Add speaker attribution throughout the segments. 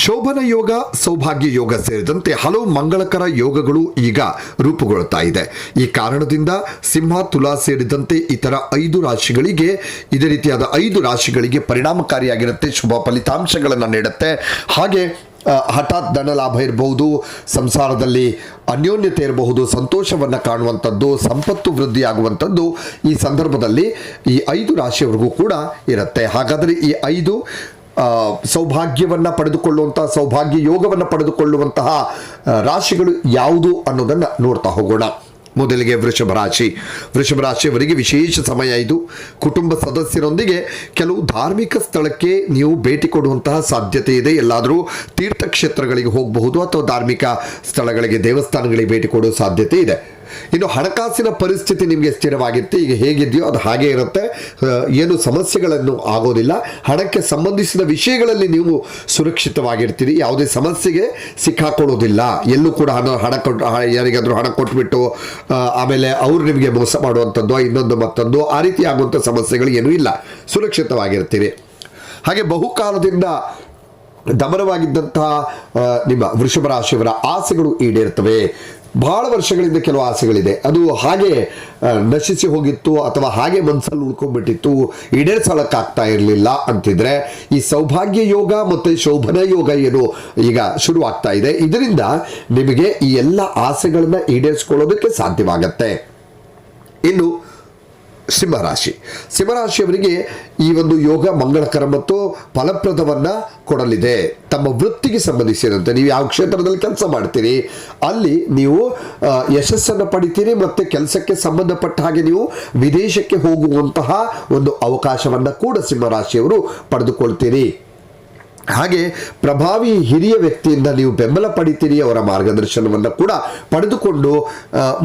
Speaker 1: ಶೋಭನ ಯೋಗ, ಸೌಭಾಗ್ಯ ಯೋಗ ಸೇರಿದಂತೆ ಹಲವು ಮಂಗಳಕರ ಯೋಗಗಳು ಈಗ ರೂಪುಗೊಳ್ಳುತ್ತಾ ಇದೆ. ಈ ಕಾರಣದಿಂದ ಸಿಂಹ, ತುಲಾ ಸೇರಿದಂತೆ ಇತರ ಐದು ರಾಶಿಗಳಿಗೆ, ಇದೇ ರೀತಿಯಾದ ಐದು ರಾಶಿಗಳಿಗೆ ಪರಿಣಾಮಕಾರಿಯಾಗಿರುತ್ತೆ, ಶುಭ ಫಲಿತಾಂಶಗಳನ್ನು ನೀಡುತ್ತೆ. ಹಾಗೆ ಹಠಾತ್ ಧನ ಲಾಭ ಇರಬಹುದು, ಸಂಸಾರದಲ್ಲಿ ಅನ್ಯೋನ್ಯತೆ ಇರಬಹುದು, ಸಂತೋಷವನ್ನು ಕಾಣುವಂಥದ್ದು, ಸಂಪತ್ತು ವೃದ್ಧಿಯಾಗುವಂಥದ್ದು ಈ ಸಂದರ್ಭದಲ್ಲಿ ಈ ಐದು ರಾಶಿಯವರೆಗೂ ಕೂಡ ಇರುತ್ತೆ. ಹಾಗಾದರೆ ಈ ಐದು ಸೌಭಾಗ್ಯವನ್ನ ಪಡೆದುಕೊಳ್ಳುವಂತಹ ಸೌಭಾಗ್ಯ ಯೋಗವನ್ನು ಪಡೆದುಕೊಳ್ಳುವಂತಹ ರಾಶಿಗಳು ಯಾವುದು ಅನ್ನೋದನ್ನ ನೋಡ್ತಾ ಹೋಗೋಣ. ಮೊದಲಿಗೆ ವೃಷಭ ರಾಶಿ. ವೃಷಭ ರಾಶಿಯವರಿಗೆ ವಿಶೇಷ ಸಮಯ ಇದು. ಕುಟುಂಬ ಸದಸ್ಯರೊಂದಿಗೆ ಕೆಲವು ಧಾರ್ಮಿಕ ಸ್ಥಳಕ್ಕೆ ನೀವು ಭೇಟಿ ಕೊಡುವಂತಹ ಸಾಧ್ಯತೆ ಇದೆ. ಎಲ್ಲಾದರೂ ತೀರ್ಥಕ್ಷೇತ್ರಗಳಿಗೆ ಹೋಗಬಹುದು ಅಥವಾ ಧಾರ್ಮಿಕ ಸ್ಥಳಗಳಿಗೆ, ದೇವಸ್ಥಾನಗಳಿಗೆ ಭೇಟಿ ಕೊಡುವ ಸಾಧ್ಯತೆ ಇದೆ. ಇನ್ನು ಹಣಕಾಸಿನ ಪರಿಸ್ಥಿತಿ ನಿಮಗೆ ಸ್ಥಿರವಾಗಿರುತ್ತೆ. ಈಗ ಹೇಗಿದೆಯೋ ಅದು ಹಾಗೆ ಇರುತ್ತೆ. ಏನು ಸಮಸ್ಯೆಗಳನ್ನು ಆಗೋದಿಲ್ಲ. ಹಣಕ್ಕೆ ಸಂಬಂಧಿಸಿದ ವಿಷಯಗಳಲ್ಲಿ ನೀವು ಸುರಕ್ಷಿತವಾಗಿರ್ತೀರಿ. ಯಾವುದೇ ಸಮಸ್ಯೆಗೆ ಸಿಕ್ಕಾಕೊಳ್ಳೋದಿಲ್ಲ. ಎಲ್ಲೂ ಕೂಡ ಹಣ ಹಣ ಕೊಟ್ಟು ಯಾರಿಗಾದರೂ ಹಣ ಕೊಟ್ಬಿಟ್ಟು ಆಮೇಲೆ ಅವರು ನಿಮಗೆ ಮೋಸ ಮಾಡುವಂಥದ್ದು, ಇನ್ನೊಂದು ಮತ್ತೊಂದು, ಆ ರೀತಿ ಆಗುವಂಥ ಸಮಸ್ಯೆಗಳು ಏನೂ ಇಲ್ಲ. ಸುರಕ್ಷಿತವಾಗಿರ್ತೀರಿ. ಹಾಗೆ ಬಹುಕಾಲದಿಂದ ದಮನವಾಗಿದ್ದಂತಹ ನಿಮ್ಮ ವೃಷಭ ರಾಶಿಯವರ ಆಸೆಗಳು ಈಡೇರ್ತವೆ. ಬಹಳ ವರ್ಷಗಳಿಂದ ಕೆಲವು ಆಸೆಗಳಿದೆ. ಅದು ಹಾಗೆ ನಶಿಸಿ ಹೋಗಿತ್ತು ಅಥವಾ ಹಾಗೆ ಮನಸ್ಸಲ್ಲಿ ಉಳ್ಕೊಂಡ್ಬಿಟ್ಟಿತ್ತು. ಈಡೇರಿಸೋಕ್ಕಾಗ್ತಾ ಇರಲಿಲ್ಲ ಅಂತಿದ್ರೆ ಈ ಸೌಭಾಗ್ಯ ಯೋಗ ಮತ್ತು ಶೋಭನ ಯೋಗ ಏನು ಈಗ ಶುರುವಾಗ್ತಾ ಇದೆ. ಇದರಿಂದ ನಿಮಗೆ ಈ ಎಲ್ಲ ಆಸೆಗಳನ್ನ ಈಡೇರಿಸ್ಕೊಳ್ಳೋದಕ್ಕೆ ಸಾಧ್ಯವಾಗತ್ತೆ. ಇನ್ನು ಸಿಂಹರಾಶಿ. ಸಿಂಹರಾಶಿಯವರಿಗೆ ಈ ಒಂದು ಯೋಗ ಮಂಗಳಕರ ಮತ್ತು ಫಲಪ್ರದವನ್ನ ಕೊಡಲಿದೆ. ತಮ್ಮ ವೃತ್ತಿಗೆ ಸಂಬಂಧಿಸಿದಂತೆ ನೀವು ಯಾವ ಕ್ಷೇತ್ರದಲ್ಲಿ ಕೆಲಸ ಮಾಡ್ತೀರಿ, ಅಲ್ಲಿ ನೀವು ಯಶಸ್ಸನ್ನು ಪಡಿತೀರಿ ಮತ್ತು ಕೆಲಸಕ್ಕೆ ಸಂಬಂಧಪಟ್ಟ ಹಾಗೆ ನೀವು ವಿದೇಶಕ್ಕೆ ಹೋಗುವಂತಹ ಒಂದು ಅವಕಾಶವನ್ನ ಕೂಡ ಸಿಂಹರಾಶಿಯವರು ಪಡೆದುಕೊಳ್ತೀರಿ. ಹಾಗೆ ಪ್ರಭಾವಿ ಹಿರಿಯ ವ್ಯಕ್ತಿಯಿಂದ ನೀವು ಬೆಂಬಲ ಪಡಿತೀರಿ, ಅವರ ಮಾರ್ಗದರ್ಶನವನ್ನು ಕೂಡ ಪಡೆದುಕೊಂಡು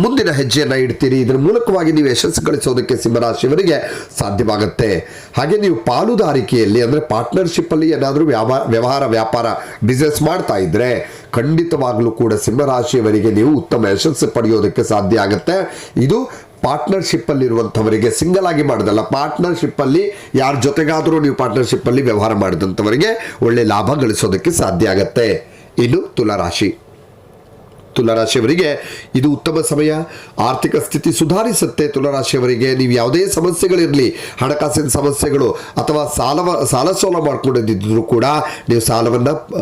Speaker 1: ಮುಂದಿನ ಹೆಜ್ಜೆಯನ್ನು ಇಡ್ತೀರಿ. ಇದರ ಮೂಲಕವಾಗಿ ನೀವು ಯಶಸ್ಸು ಗಳಿಸೋದಕ್ಕೆ ಸಿಂಹರಾಶಿಯವರಿಗೆ ಸಾಧ್ಯವಾಗುತ್ತೆ. ಹಾಗೆ ನೀವು ಪಾಲುದಾರಿಕೆಯಲ್ಲಿ ಅಂದರೆ ಪಾರ್ಟ್ನರ್ಶಿಪ್ಪಲ್ಲಿ ಏನಾದರೂ ವ್ಯಾಪಾರ ವ್ಯವಹಾರ, ವ್ಯಾಪಾರ, ಬಿಸ್ನೆಸ್ ಮಾಡ್ತಾ ಇದ್ದರೆ ಖಂಡಿತವಾಗಲೂ ಕೂಡ ಸಿಂಹರಾಶಿಯವರಿಗೆ ನೀವು ಉತ್ತಮ ಯಶಸ್ಸು ಪಡೆಯೋದಕ್ಕೆ ಸಾಧ್ಯ ಆಗುತ್ತೆ. ಇದು ಪಾರ್ಟ್ನರ್ಶಿಪ್ ಅಲ್ಲಿ ಇರುವಂಥವರಿಗೆ ಸಿಂಗಲ್ ಆಗಿ ಮಾಡೋದಲ್ಲ ಪಾರ್ಟ್ನರ್ಶಿಪ್ ಅಲ್ಲಿ ಯಾರ ಜೊತೆಗಾದರೂ ನೀವು ಪಾರ್ಟ್ನರ್ಶಿಪ್ ಅಲ್ಲಿ ವ್ಯವಹಾರ ಮಾಡಿದಂಥವರಿಗೆ ಒಳ್ಳೆ ಲಾಭ ಗಳಿಸೋದಕ್ಕೆ ಸಾಧ್ಯ ಆಗತ್ತೆ. ಇನ್ನು ತುಲಾರಾಶಿ. ತುಲಾರಾಶಿಯವರಿಗೆ ಇದು ಉತ್ತಮ ಸಮಯ. ಆರ್ಥಿಕ ಸ್ಥಿತಿ ಸುಧಾರಿಸುತ್ತೆ ತುಲಾರಾಶಿಯವರಿಗೆ. ನೀವು ಯಾವುದೇ ಸಮಸ್ಯೆಗಳಿರಲಿ, ಹಣಕಾಸಿನ ಸಮಸ್ಯೆಗಳು ಅಥವಾ ಸಾಲವ, ಸಾಲ ಸೋಲ ಮಾಡ್ಕೊಂಡಿದ್ದರೂ ಕೂಡ ನೀವು ಸಾಲವನ್ನು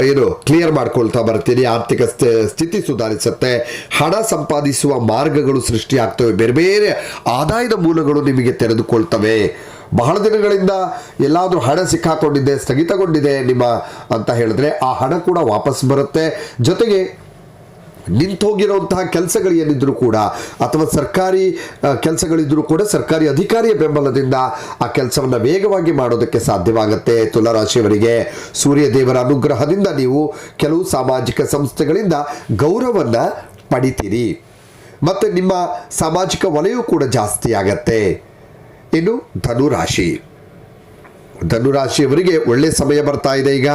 Speaker 1: ಏನು ಕ್ಲಿಯರ್ ಮಾಡ್ಕೊಳ್ತಾ ಬರ್ತೀರಿ ಆರ್ಥಿಕ ಸ್ಥಿ- ಸ್ಥಿತಿ ಸುಧಾರಿಸುತ್ತೆ. ಹಣ ಸಂಪಾದಿಸುವ ಮಾರ್ಗಗಳು ಸೃಷ್ಟಿಯಾಗ್ತವೆ. ಬೇರೆ ಬೇರೆ ಆದಾಯದ ಮೂಲಗಳು ನಿಮಗೆ ತೆರೆದುಕೊಳ್ತವೆ. ಬಹಳ ದಿನಗಳಿಂದ ಎಲ್ಲಾದರೂ ಹಣ ಸಿಕ್ಕಾಕೊಂಡಿದೆ ಸ್ಥಗಿತಗೊಂಡಿದೆ ನಿಮ್ಮ ಅಂತ ಹೇಳಿದ್ರೆ ಆ ಹಣ ಕೂಡ ವಾಪಸ್ ಬರುತ್ತೆ. ಜೊತೆಗೆ ನಿಂತೋಗಿರುವಂತಹ ಕೆಲಸಗಳು ಏನಿದ್ರು ಕೂಡ, ಅಥವಾ ಸರ್ಕಾರಿ ಕೆಲಸಗಳಿದ್ರು ಕೆಲಸಗಳಿದ್ರೂ ಕೂಡ ಸರ್ಕಾರಿ ಅಧಿಕಾರಿಯ ಬೆಂಬಲದಿಂದ ಆ ಕೆಲಸವನ್ನು ವೇಗವಾಗಿ ಮಾಡೋದಕ್ಕೆ ಸಾಧ್ಯವಾಗುತ್ತೆ. ತುಲಾರಾಶಿಯವರಿಗೆ ಸೂರ್ಯ ದೇವರ ಅನುಗ್ರಹದಿಂದ ನೀವು ಕೆಲವು ಸಾಮಾಜಿಕ ಸಂಸ್ಥೆಗಳಿಂದ ಗೌರವವನ್ನು ಪಡಿತೀರಿ. ಮತ್ತು ನಿಮ್ಮ ಸಾಮಾಜಿಕ ವಲಯವು ಕೂಡ ಜಾಸ್ತಿ ಆಗತ್ತೆ. ಇನ್ನು ಧನುರಾಶಿ. ಧನುರಾಶಿಯವರಿಗೆ ಒಳ್ಳೆ ಸಮಯ ಬರ್ತಾ ಇದೆ. ಈಗ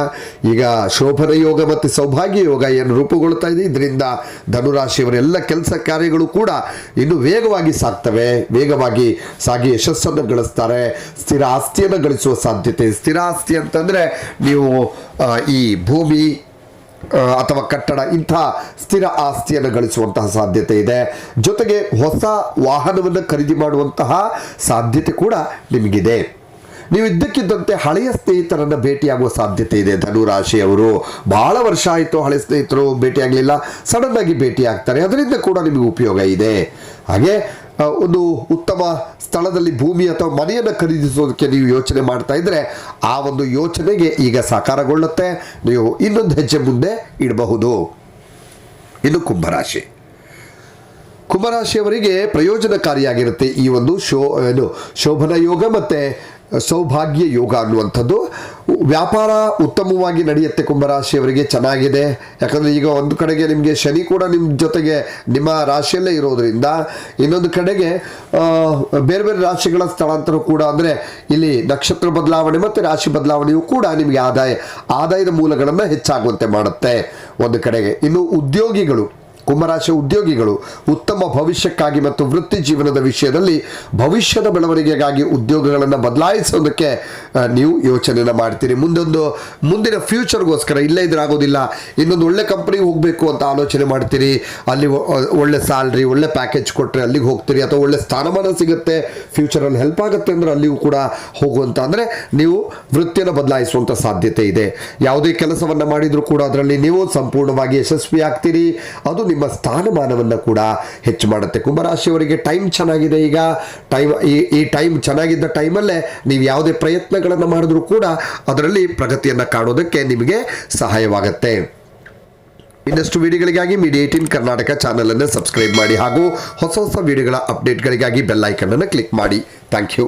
Speaker 1: ಈಗ ಶೋಭನ ಯೋಗ ಮತ್ತು ಸೌಭಾಗ್ಯ ಯೋಗ ಏನು ರೂಪುಗೊಳ್ತಾ ಇದೆ. ಇದರಿಂದ ಧನುರಾಶಿಯವರ ಎಲ್ಲ ಕೆಲಸ ಕಾರ್ಯಗಳು ಕೂಡ ಇನ್ನು ವೇಗವಾಗಿ ಸಾಗ್ತವೆ. ವೇಗವಾಗಿ ಸಾಗಿ ಯಶಸ್ಸನ್ನು ಗಳಿಸ್ತಾರೆ. ಸ್ಥಿರ ಆಸ್ತಿಯನ್ನು ಗಳಿಸುವ ಸಾಧ್ಯತೆ. ಸ್ಥಿರ ಆಸ್ತಿ ಅಂತಂದರೆ ನೀವು ಈ ಭೂಮಿ ಅಥವಾ ಕಟ್ಟಡ, ಇಂಥ ಸ್ಥಿರ ಆಸ್ತಿಯನ್ನು ಗಳಿಸುವಂತಹ ಸಾಧ್ಯತೆ ಇದೆ. ಜೊತೆಗೆ ಹೊಸ ವಾಹನವನ್ನು ಖರೀದಿ ಮಾಡುವಂತಹ ಸಾಧ್ಯತೆ ಕೂಡ ನಿಮಗಿದೆ. ನೀವು ಇದ್ದಕ್ಕಿದ್ದಂತೆ ಹಳೆಯ ಸ್ನೇಹಿತರನ್ನು ಭೇಟಿಯಾಗುವ ಸಾಧ್ಯತೆ ಇದೆ. ಧನುರಾಶಿಯವರು ಬಹಳ ವರ್ಷ ಆಯಿತು ಹಳೆ ಸ್ನೇಹಿತರು ಭೇಟಿಯಾಗಲಿಲ್ಲ ಸಡನ್ ಆಗಿ ಭೇಟಿ ಆಗ್ತಾರೆ ಅದರಿಂದ ಕೂಡ ನಿಮಗೆ ಉಪಯೋಗ ಇದೆ. ಹಾಗೆ ಒಂದು ಉತ್ತಮ ಸ್ಥಳದಲ್ಲಿ ಭೂಮಿ ಅಥವಾ ಮನೆಯನ್ನು ಖರೀದಿಸೋದಕ್ಕೆ ನೀವು ಯೋಚನೆ ಮಾಡ್ತಾ ಇದ್ರೆ ಆ ಒಂದು ಯೋಚನೆಗೆ ಈಗ ಸಾಕಾರಗೊಳ್ಳುತ್ತೆ. ನೀವು ಇನ್ನೊಂದು ಹೆಜ್ಜೆ ಮುಂದೆ ಇಡಬಹುದು. ಇದು ಕುಂಭರಾಶಿ. ಕುಂಭರಾಶಿಯವರಿಗೆ ಪ್ರಯೋಜನಕಾರಿಯಾಗಿರುತ್ತೆ ಈ ಒಂದು ಶೋ ಏನು ಶೋಭನ ಯೋಗ ಮತ್ತು ಸೌಭಾಗ್ಯ ಯೋಗ ಅನ್ನುವಂಥದ್ದು. ವ್ಯಾಪಾರ ಉತ್ತಮವಾಗಿ ನಡೆಯುತ್ತೆ ಕುಂಭರಾಶಿಯವರಿಗೆ, ಚೆನ್ನಾಗಿದೆ. ಯಾಕಂದರೆ ಈಗ ಒಂದು ಕಡೆಗೆ ನಿಮಗೆ ಶನಿ ಕೂಡ ನಿಮ್ಮ ಜೊತೆಗೆ ನಿಮ್ಮ ರಾಶಿಯಲ್ಲೇ ಇರೋದರಿಂದ, ಇನ್ನೊಂದು ಕಡೆಗೆ ಬೇರೆ ಬೇರೆ ರಾಶಿಗಳ ಸ್ಥಳಾಂತರ ಕೂಡ ಅಂದರೆ ಇಲ್ಲಿ ನಕ್ಷತ್ರ ಬದಲಾವಣೆ ಮತ್ತು ರಾಶಿ ಬದಲಾವಣೆಯು ಕೂಡ ನಿಮಗೆ ಆದಾಯ, ಆದಾಯದ ಮೂಲಗಳನ್ನು ಹೆಚ್ಚಾಗುವಂತೆ ಮಾಡುತ್ತೆ. ಒಂದು ಕಡೆಗೆ ಇನ್ನು ಉದ್ಯೋಗಿಗಳು ಕುಂಭರಾಶಿ ಉದ್ಯೋಗಿಗಳು ಉತ್ತಮ ಭವಿಷ್ಯಕ್ಕಾಗಿ ಮತ್ತು ವೃತ್ತಿ ಜೀವನದ ವಿಷಯದಲ್ಲಿ ಭವಿಷ್ಯದ ಬೆಳವಣಿಗೆಗಾಗಿ ಉದ್ಯೋಗಗಳನ್ನು ಬದಲಾಯಿಸೋದಕ್ಕೆ ನೀವು ಯೋಚನೆಯನ್ನು ಮಾಡ್ತೀರಿ. ಮುಂದೊಂದು, ಮುಂದಿನ ಫ್ಯೂಚರ್ಗೋಸ್ಕರ ಇಲ್ಲೇ ಇದ್ರಾಗೋದಿಲ್ಲ ಇನ್ನೊಂದು ಒಳ್ಳೆ ಕಂಪ್ನಿಗೆ ಹೋಗಬೇಕು ಅಂತ ಆಲೋಚನೆ ಮಾಡ್ತೀರಿ. ಅಲ್ಲಿ ಒಳ್ಳೆ ಸ್ಯಾಲ್ರಿ, ಒಳ್ಳೆ ಪ್ಯಾಕೇಜ್ ಕೊಟ್ಟರೆ ಅಲ್ಲಿಗೆ ಹೋಗ್ತೀರಿ. ಅಥವಾ ಒಳ್ಳೆ ಸ್ಥಾನಮಾನ ಸಿಗುತ್ತೆ, ಫ್ಯೂಚರಲ್ಲಿ ಹೆಲ್ಪ್ ಆಗುತ್ತೆ ಅಂದರೆ ಅಲ್ಲಿಗೂ ಕೂಡ ಹೋಗುವಂತ. ಅಂದರೆ ನೀವು ವೃತ್ತಿಯನ್ನು ಬದಲಾಯಿಸುವಂಥ ಸಾಧ್ಯತೆ ಇದೆ. ಯಾವುದೇ ಕೆಲಸವನ್ನು ಮಾಡಿದರೂ ಕೂಡ ಅದರಲ್ಲಿ ನೀವು ಸಂಪೂರ್ಣವಾಗಿ ಯಶಸ್ವಿ ಆಗ್ತೀರಿ ಅದು ನಿಮ್ಮ ಸ್ಥಾನಮಾನವನ್ನು ಕೂಡ ಹೆಚ್ಚು ಮಾಡುತ್ತೆ. ಕುಂಭರಾಶಿಯವರಿಗೆ ಟೈಮ್ ಚೆನ್ನಾಗಿದೆ ಈಗ. ಟೈಮ್ ಈ ಈ ಟೈಮ್ ಚೆನ್ನಾಗಿದ್ದ ಟೈಮಲ್ಲೇ ನೀವು ಯಾವುದೇ ಪ್ರಯತ್ನಗಳನ್ನು ಮಾಡಿದ್ರೂ ಕೂಡ ಅದರಲ್ಲಿ ಪ್ರಗತಿಯನ್ನು ಕಾಣೋದಕ್ಕೆ ನಿಮಗೆ ಸಹಾಯವಾಗುತ್ತೆ. ಇನ್ನಷ್ಟು ವಿಡಿಯೋಗಳಿಗಾಗಿ ಮೀಡಿಯಾ ಏಟೀನ್ ಕರ್ನಾಟಕ ಚಾನಲನ್ನು ಸಬ್ಸ್ಕ್ರೈಬ್ ಮಾಡಿ ಹಾಗೂ ಹೊಸ ಹೊಸ ವಿಡಿಯೋಗಳ ಅಪ್ಡೇಟ್ಗಳಿಗಾಗಿ ಅನ್ನು ಕ್ಲಿಕ್ ಮಾಡಿ. Thank you